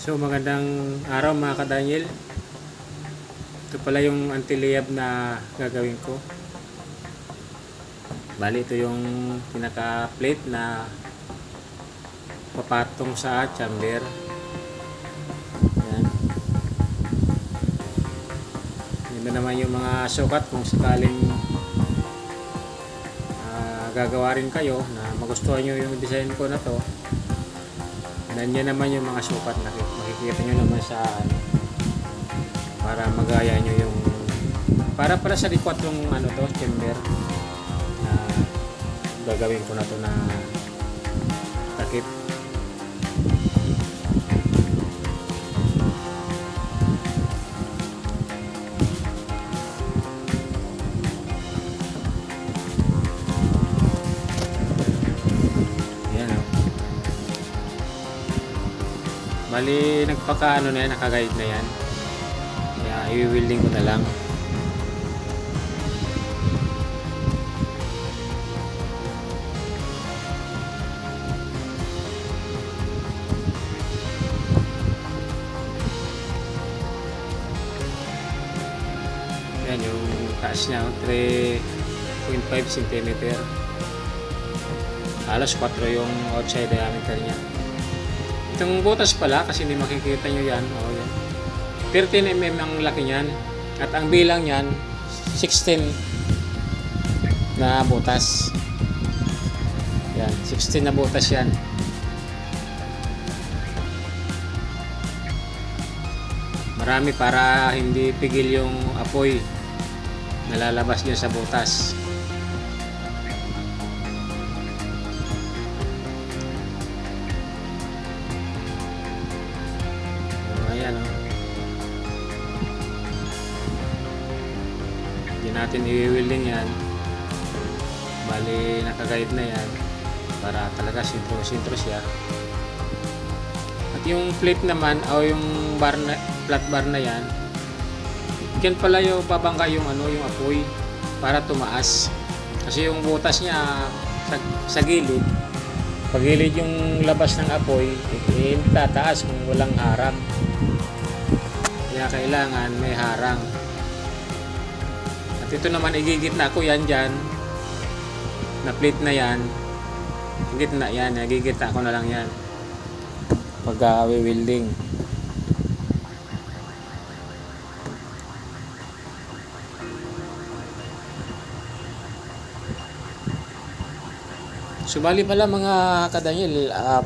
So magandang araw mga ka-Daniel. Ito pala yung anti-layab na gagawin ko. Bali ito yung pinaka-plate na papatong sa chamber. Yan. Yan na naman yung mga sukat kung sakaling ah, gagawa rin kayo na magustuhan nyo yung design ko na to. Nandiyan naman yung mga sukat na makikita nyo naman sa ano, para magaya nyo yung para para sa likwat yung ano to chamber na gagawin ko na to na takip Bali, nagpaka ano na yan, nakaguide na yan. Kaya i-welding ko na lang. Yan yung taas niya, 3.5 cm. Halos 4 yung outside diameter niya. Itong butas pala, kasi hindi makikita nyo yan. O, yan. 13 mm ang laki niyan. At ang bilang niyan, 16 na butas. Yan, 16 na butas yan. Marami para hindi pigil yung apoy na lalabas dyan sa butas. Natin i-welding yan. Bali, nakaguide na yan. Para talaga sintro-sintro siya. At yung plate naman, o yung bar na, flat bar na yan, Diyan pala yung babangga yung ano, yung apoy para tumaas. Kasi yung butas niya sa, sa gilid, pag gilid yung labas ng apoy, eh, tataas kung walang harang. Kaya kailangan may harang. At ito naman igigitna ko yan dyan. Na plate na yan. Gitna yan. Igigitna ko na lang yan. Pag uh, wielding. Subali pala mga kadanyel, ah,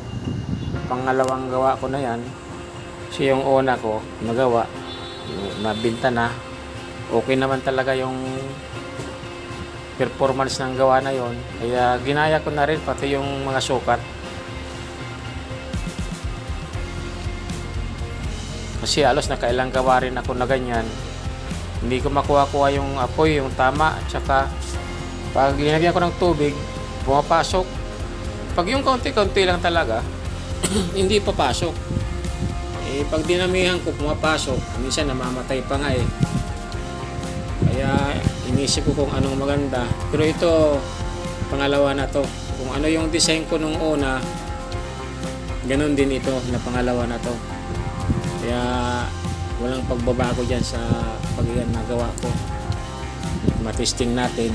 pangalawang gawa ko na yan. Kasi yung una ko, nagawa, nabinta na. Okay naman talaga yung performance ng gawa na yon. Kaya ginaya ko na rin pati yung mga sukat. Kasi alos nakailang gawa rin ako na ganyan. Hindi ko makuha-kuha yung apoy, yung tama, at saka pag linagyan ko ng tubig, pumapasok. Pag yung konti-konti lang talaga, hindi papasok. Eh, pag dinamihan ko pumapasok, minsan namamatay pa nga eh. Kaya inisip ko kung anong maganda. Pero ito, pangalawa na to. Kung ano yung design ko nung una, ganun din ito na pangalawa na to. Kaya walang pagbabago dyan sa pagiging nagawa ko. Matesting natin.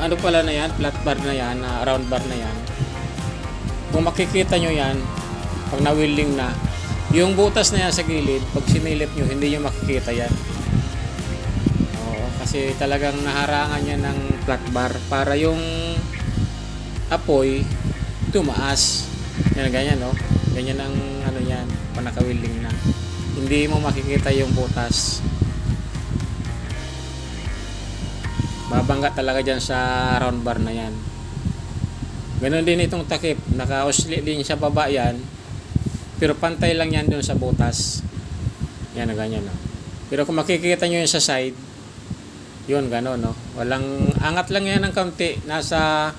Ano pala na yan, flat bar na yan, na round bar na yan. Kung makikita nyo yan, pag na-willing na, yung butas na yan sa gilid, pag sinilip nyo, hindi nyo makikita yan. Oo, kasi talagang naharangan yan ng flat bar para yung apoy tumaas. Yan, ganyan, no? Ganyan ang ano yan, pag naka-willing na. Hindi mo makikita yung butas. Babangga talaga dyan sa round bar na yan. Ganon din itong takip. Naka-oscillate din sa baba yan. Pero pantay lang yan dun sa butas. Yan o ganyan no? pero kung makikita nyo yun sa side yun ganon no? Walang angat lang yan ng kaunti. Nasa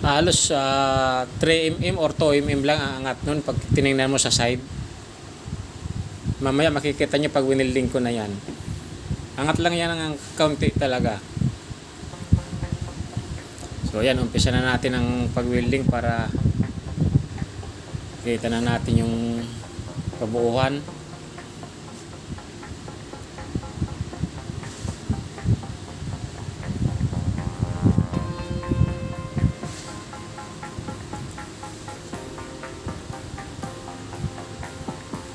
halos uh, 3 mm or 2 mm lang ang angat nun pag tinignan mo sa side. Mamaya makikita nyo pag winilding ko na yan. Angat lang yan ng kaunti talaga. So yan, umpisa na natin ang pag-welding para kita na natin yung kabuuhan.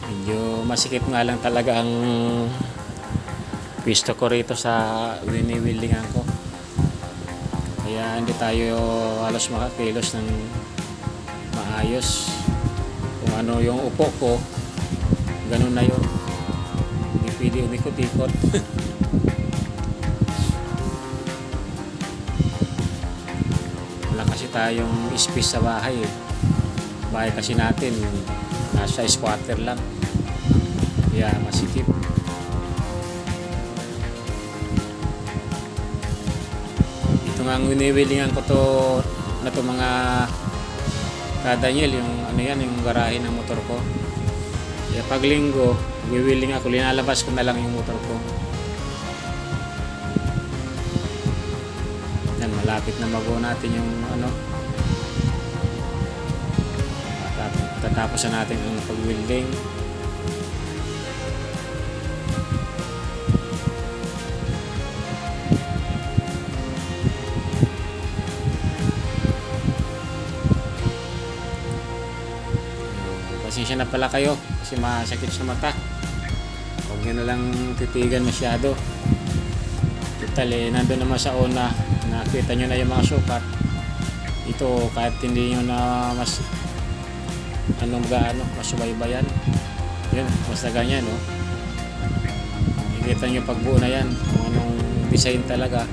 Medyo masikip nga lang talaga ang pisto ko rito sa wini-wieldingan ko. Kaya hindi tayo halos makakilos ng maayos. Kung ano yung upo ko, ganun na yun. Hindi pwede umikot-ikot. Wala kasi tayong space sa bahay. Bahay kasi natin, nasa squatter lang. Kaya masikip. Nga ang winiwilingan ko to na to mga ka-Daniel, yung ano yan, yung garahe ng motor ko. Kaya pag linggo, wiwiling ako, linalabas ko na lang yung motor ko. Yan, malapit na magawa natin yung ano. Tatap- Tatapos na natin ang pag-welding. Pasensya na pala kayo kasi masakit sa mata. Huwag nyo na lang titigan masyado. Total eh, nandun naman sa una, nakita nyo na yung mga sukat. Ito, kahit hindi nyo na mas anong gaano, masubaybayan. Yun, basta ganyan, no? Nakikita nyo pagbuo na yan, kung anong design talaga.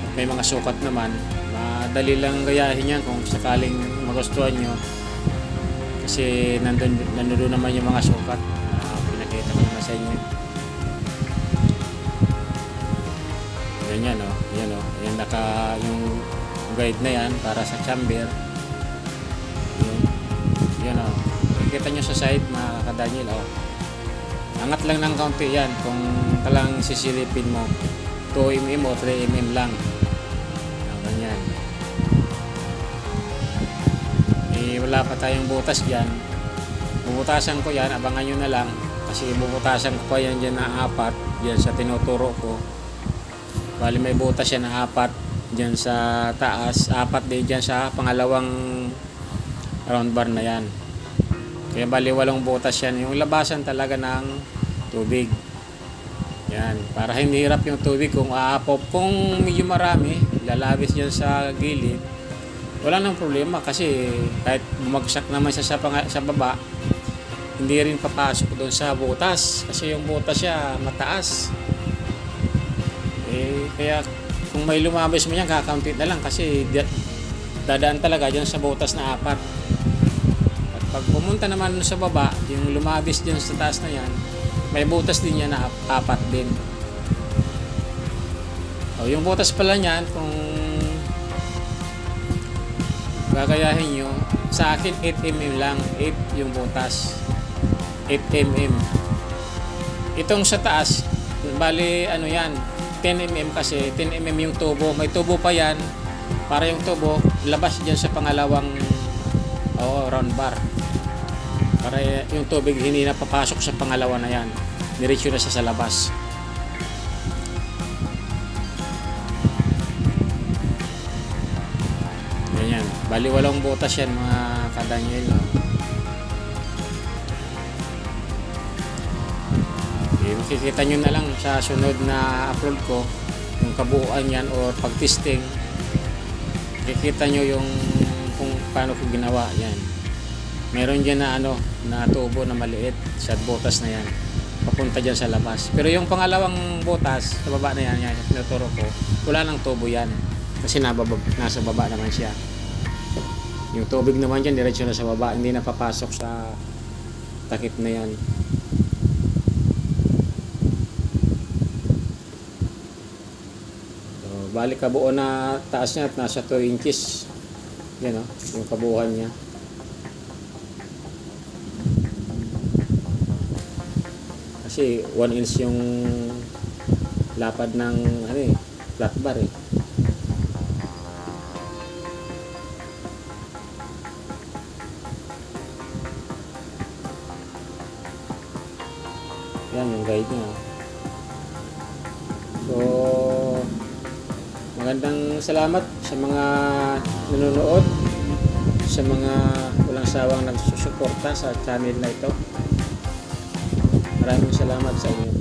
At may mga sukat naman, madali lang gayahin yan kung sakaling magustuhan nyo. Kasi nandun, nandun naman yung mga sukat na pinakita ko naman sa inyo. Ganyan o, yan o. Yan naka, yung guide na yan para sa chamber. Yun, yan o. Nakikita nyo sa side mga ka-Daniel o. Angat lang ng kaunti yan kung talang sisilipin mo. 2 mm o 3 mm lang. Yan, ganyan. Wala pa tayong butas dyan. Bubutasan ko yan, abangan nyo na lang. Kasi bubutasan ko pa yan dyan na apat, dyan sa tinuturo ko. Bali may butas yan na apat dyan sa taas, apat din dyan sa pangalawang round bar na yan. Kaya bali walong butas yan. Yung labasan talaga ng tubig. Yan. Para hindi hirap yung tubig kung aapop. Kung medyo marami, lalabis dyan sa gilid, wala nang problema kasi kahit bumagsak naman siya sa, pang- sa baba, hindi rin papasok doon sa butas kasi yung butas siya mataas. Eh, kaya kung may lumabas mo yan, kakaunti na lang kasi dadaan talaga dyan sa butas na apat. At pag pumunta naman sa baba, yung lumabis dyan sa taas na yan, may butas din yan na ap- apat din. O, yung butas pala niyan, kung gagayahin nyo, sa akin 8mm lang, 8 yung butas. 8mm. Itong sa taas, bali ano yan, 10mm kasi, 10mm yung tubo. May tubo pa yan, para yung tubo, labas dyan sa pangalawang oh, round bar. Para yung tubig hindi na papasok sa pangalawa na yan. Diretso na siya sa labas. Bali walong butas yan mga kadanyel. No? Eh, makikita nyo na lang sa sunod na upload ko yung kabuuan yan or pag-testing. Makikita nyo yung kung paano ko ginawa yan. Meron dyan na ano, na tubo na maliit sa butas na yan. Papunta dyan sa labas. Pero yung pangalawang butas, sa baba na yan, yan yung tinuturo ko, wala nang tubo yan. Kasi nababa, nasa baba naman siya. Yung tubig naman dyan, diretso na sa baba. Hindi na papasok sa takip na yan. So, balik kabuo na taas niya at nasa 2 inches. Yan o, yung kabuuhan niya. Kasi 1 inch yung lapad ng ano eh, flat bar eh. Yan yung guide niya. So, magandang salamat sa mga nanonood, sa mga walang sawang nagsusuporta sa channel na ito. Maraming salamat sa inyo.